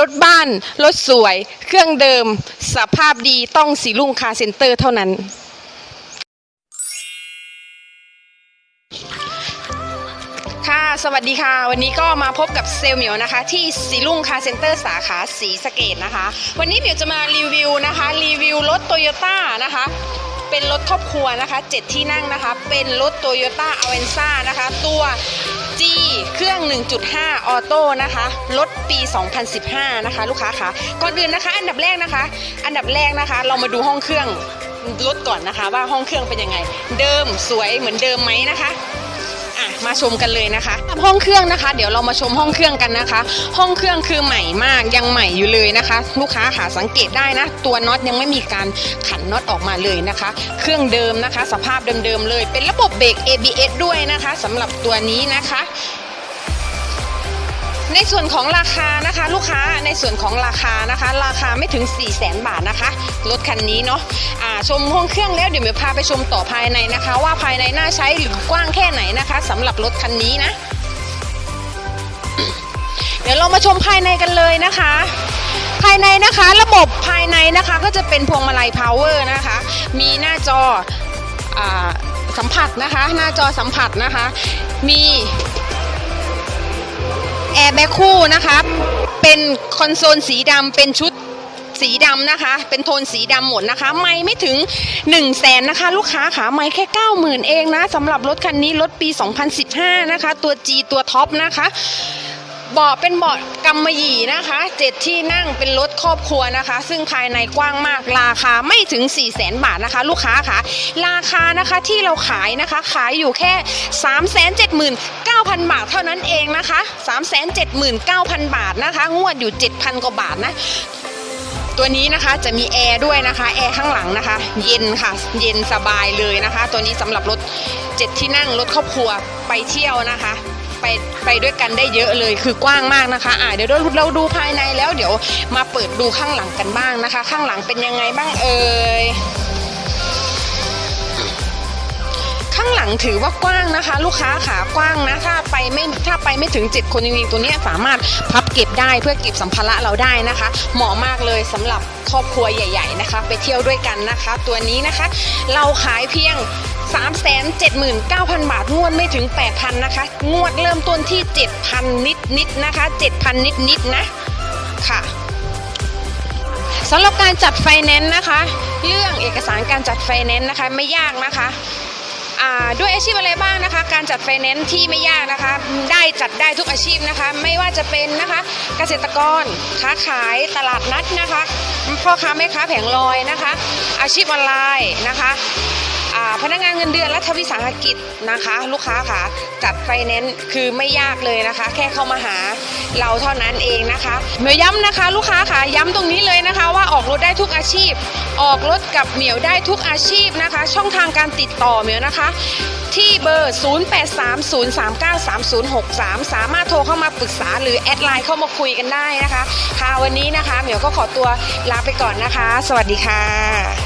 รถบ้าน รถสวย เครื่องเดิม สภาพดีต้องสีลุงคาเซ็นเตอร์เท่านั้น ค่ะ สวัสดีค่ะ วันนี้ก็มาพบกับเซลลเหมียวนะคะ ที่สีลุงคาเซ็นเตอร์สาขาสีสะเกดนะคะ วันนี้เหมียวจะมารีวิวนะคะ รีวิวรถโตโยต้านะคะเป็นรถครอบครัวนะคะ 7 ที่นั่งนะคะ เป็นรถโตโยต้าอเวนซ่านะคะ ตัว G เครื่อง 1.5 ออโต้นะคะรถปี 2015 นะคะ ลูกค้าค่ะก่อนอื่นนะคะ อันดับแรกนะคะ อันดับแรกนะคะ เรามาดูห้องเครื่องรถก่อนนะคะ ว่าห้องเครื่องเป็นยังไง เดิมสวยเหมือนเดิมไหมนะคะอะ มาชมกันเลยนะคะห้องเครื่องนะคะ เดี๋ยวเรามาชมห้องเครื่องกันนะคะ ห้องเครื่องคือใหม่มากยังใหม่อยู่เลยนะคะ ลูกค้าหาสังเกตได้นะ ตัวน็อตยังไม่มีการขันน็อตออกมาเลยนะคะ เครื่องเดิมนะคะ สภาพเดิมๆเลย เป็นระบบเบรก ABS ด้วยนะคะสำหรับตัวนี้นะคะ ในส่วนของราคานะคะ ลูกค้าในส่วนของราคานะคะ ราคาไม่ถึง 4 0 0แสนบาทนะคะรถคันนี้เนาะชมห้องเครื่องแล้วเดี๋ยวมย์พาไปชมต่อภายในนะคะ ว่าภายในน่าใช้หรือกว้างแค่ไหนนะคะสำหรับรถคันนี้นะ เดี๋ยวเรามาชมภายในกันเลยนะคะภายในนะคะระบบภายในนะคะก็จะเป็นพวงมาลัยพาวเวอร์นะคะ มีหน้าจออสัมผัสนะคะ หน้าจอสัมผัสนะคะ มี แอร์แบ็คคู่นะคะเป็นคอนโซลสีดำเป็นชุดสีดำนะคะ เป็นโทนสีดำหมดนะคะ ไม่ไม่ถึง 1 0 0 0 0แสนนะคะ ลูกค้าขาไม่แค่ 90,000 เองนะสำหรับรถคันนี้รถปี 2015 นะคะ ตัว G ตัวท็อปนะคะ เบาะเป็นเบาะกำมะหยี่นะคะเจ็ดที่นั่งเป็นรถครอบครัวนะคะ ซึ่งภายในกว้างมากราคาไม่ถึง 4 0 0แสนบาทนะคะ ลูกค้าค่ะ ราคานะคะที่เราขายนะคะ ขายอยู่แค่ 3 7 9 0 0 0 บาทเท่านั้นเองนะคะ 3 7 9 0 0 0 บาทนะคะ งวดอยู่ 7,000 กว่าบาทนะตัวนี้นะคะจะมีแอร์ด้วยนะคะแอร์ข้างหลังนะคะ เย็นค่ะ เย็นสบายเลยนะคะ ตัวนี้สำหรับรถเจ็ดที่นั่งรถครอบครัวไปเที่ยวนะคะ ไปไปด้วยกันได้เยอะเลยคือกว้างมากนะคะอ่าเดี๋ยวเราดูภายในแล้วเดี๋ยวมาเปิดดูข้างหลังกันบ้างนะคะ ข้างหลังเป็นยังไงบ้างเอ่ย งหลังถือว่ากว้างนะคะ ลูกค้าขากว้างนะถ้าไปไม่ถ้าไปไม่ถึง 7 คนจริงๆตัวนี้สามารถพับเก็บได้เพื่อเก็บสัมภาระเราได้นะคะ เหมาะมากเลยสำหรับครอบครัวใหญ่ ๆนะคะ ไปเที่ยวด้วยกันนะคะ ตัวนี้นะคะ เราขายเพียง 379,000 บาทงวดไม่ถึง 8,000 นะคะ งวดเริ่มต้นที่ 7,000 นิดนิดๆนะคะ 7,000 นิดนิดๆนะค่ะสำหรับการจัดไฟแนนซ์นะคะ เรื่องเอกสารการจัดไฟแนนซ์นะคะไม่ยากนะคะ ด้วยอาชีพอะไรบ้างนะคะ การจัดไฟแนนซ์ที่ไม่ยากนะคะ ได้จัดได้ทุกอาชีพนะคะ ไม่ว่าจะเป็นนะคะเกษตรกรค้าขายตลาดนัดนะคะพ่อค้าแม่ค้าแผงลอยนะคะ อาชีพออนไลน์นะคะ พนักงานเงินเดือนรัฐวิสาหกิจนะคะ ลูกค้าค่ะจัดไฟแนนซ์คือไม่ยากเลยนะคะ แค่เข้ามาหาเราเท่านั้นเองนะคะเหมียวย้ำนะคะ ลูกค้าค่ะย้ำตรงนี้เลยนะคะ ว่าออกรถได้ทุกอาชีพ ออกรถกับเหมียวได้ทุกอาชีพนะคะ ช่องทางการติดต่อเหมียวนะคะที่เบอร์ 0830393063 สามารถโทรเข้ามาปรึกษาหรือแอดไลน์เข้ามาคุยกันได้นะคะ ค่ะวันนี้นะคะ เหมียวก็ขอตัวลาไปก่อนนะคะ สวัสดีค่ะ